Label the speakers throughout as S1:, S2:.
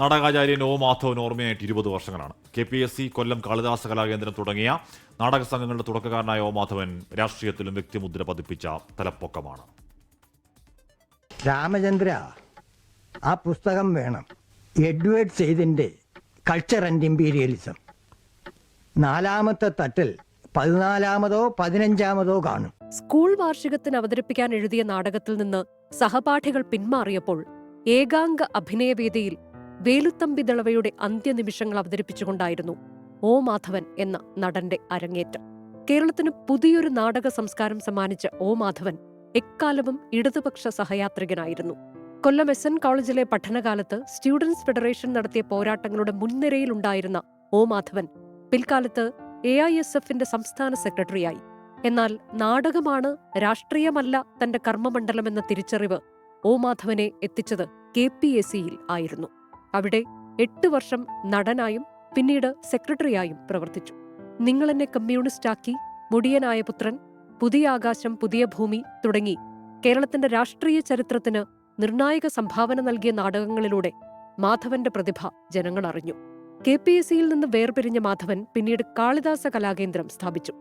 S1: നാടകാചാര്യൻ O Madhavan ഓർമ്മയായിട്ട് ഇരുപത് വർഷങ്ങളാണ്. K P S C Kollam Kalidasa Kalakendram തുടങ്ങിയ നാടക സംഘങ്ങളുടെ തുടക്കക്കാരനായ ഒ മാധവൻ രാഷ്ട്രീയത്തിലും വ്യക്തിമുദ്ര പതിപ്പിച്ച തലപ്പൊക്കമാണ്.
S2: രാമചന്ദ്ര ആ പുസ്തകം വേണം. എഡ്വേർഡ് സെയ്തിന്റെ കൾച്ചർ ആൻഡ് ഇമ്പീരിയലിസം നാലാമത്തെ തട്ടിൽ പതിനാലാമതോ പതിനഞ്ചാമതോ കാണും.
S3: സ്കൂൾ വാർഷികത്തിന് അവതരിപ്പിക്കാൻ എഴുതിയ നാടകത്തിൽ നിന്ന് സഹപാഠികൾ പിന്മാറിയപ്പോൾ ഏകാംഗ അഭിനയവേദിയിൽ വേലുത്തമ്പി ദളവയുടെ അന്ത്യനിമിഷങ്ങൾ അവതരിപ്പിച്ചുകൊണ്ടായിരുന്നു ഓ മാധവൻ എന്ന നടന്റെ അരങ്ങേറ്റം. കേരളത്തിന് പുതിയൊരു നാടക സംസ്കാരം സമ്മാനിച്ച ഓ മാധവൻ എക്കാലവും ഇടതുപക്ഷ സഹയാത്രികനായിരുന്നു. കൊല്ലം എസ് എൻ കോളേജിലെ പഠനകാലത്ത് സ്റ്റുഡൻസ് ഫെഡറേഷൻ നടത്തിയ പോരാട്ടങ്ങളുടെ മുൻനിരയിലുണ്ടായിരുന്ന ഓ മാധവൻ പിൽക്കാലത്ത് എ ഐ എസ് എഫിന്റെ സംസ്ഥാന സെക്രട്ടറിയായി. എന്നാൽ നാടകമാണ് രാഷ്ട്രീയമല്ല തന്റെ കർമ്മമണ്ഡലമെന്ന തിരിച്ചറിവ് ഓ മാധവനെ എത്തിച്ചത് കെ പി എസ് സിയിൽ ആയിരുന്നു. അവിടെ എട്ട് വർഷം നടനായും പിന്നീട് സെക്രട്ടറിയായും പ്രവർത്തിച്ചു. നിങ്ങളെന്നെ കമ്മ്യൂണിസ്റ്റാക്കി മുടിയനായ പുത്രൻ പുതിയ ആകാശം പുതിയ ഭൂമി തുടങ്ങി കേരളത്തിന്റെ രാഷ്ട്രീയ ചരിത്രത്തിന് നിർണായക സംഭാവന നൽകിയ നാടകങ്ങളിലൂടെ മാധവന്റെ പ്രതിഭ ജനങ്ങൾ അറിഞ്ഞു. കെ പി എസ് സിയിൽ നിന്ന് വേർപിരിഞ്ഞ മാധവൻ പിന്നീട് കാളിദാസ കലാകേന്ദ്രം സ്ഥാപിച്ചു.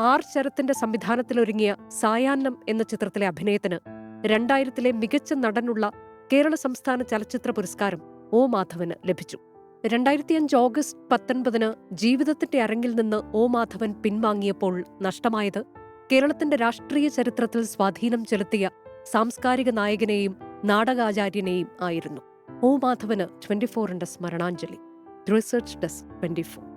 S3: ആർ ശരത്തിന്റെ സംവിധാനത്തിലൊരുങ്ങിയ സായാഹ്നം എന്ന ചിത്രത്തിലെ അഭിനയത്തിന് രണ്ടായിരത്തിലെ മികച്ച നടനുള്ള കേരള സംസ്ഥാന ചലച്ചിത്ര പുരസ്കാരം ഒ മാധവന് ലഭിച്ചു. രണ്ടായിരത്തി അഞ്ച് ഓഗസ്റ്റ് പത്തൊൻപതിന് ജീവിതത്തിന്റെ അരങ്ങിൽ നിന്ന് ഒ മാധവൻ പിൻവാങ്ങിയപ്പോൾ നഷ്ടമായത് കേരളത്തിന്റെ രാഷ്ട്രീയ ചരിത്രത്തിൽ സ്വാധീനം ചെലുത്തിയ സാംസ്കാരിക നായകനെയും നാടകാചാര്യനെയും ആയിരുന്നു. ഒ മാധവന് ട്വന്റി ഫോറിന്റെ സ്മരണാഞ്ജലി. Research desk twenty four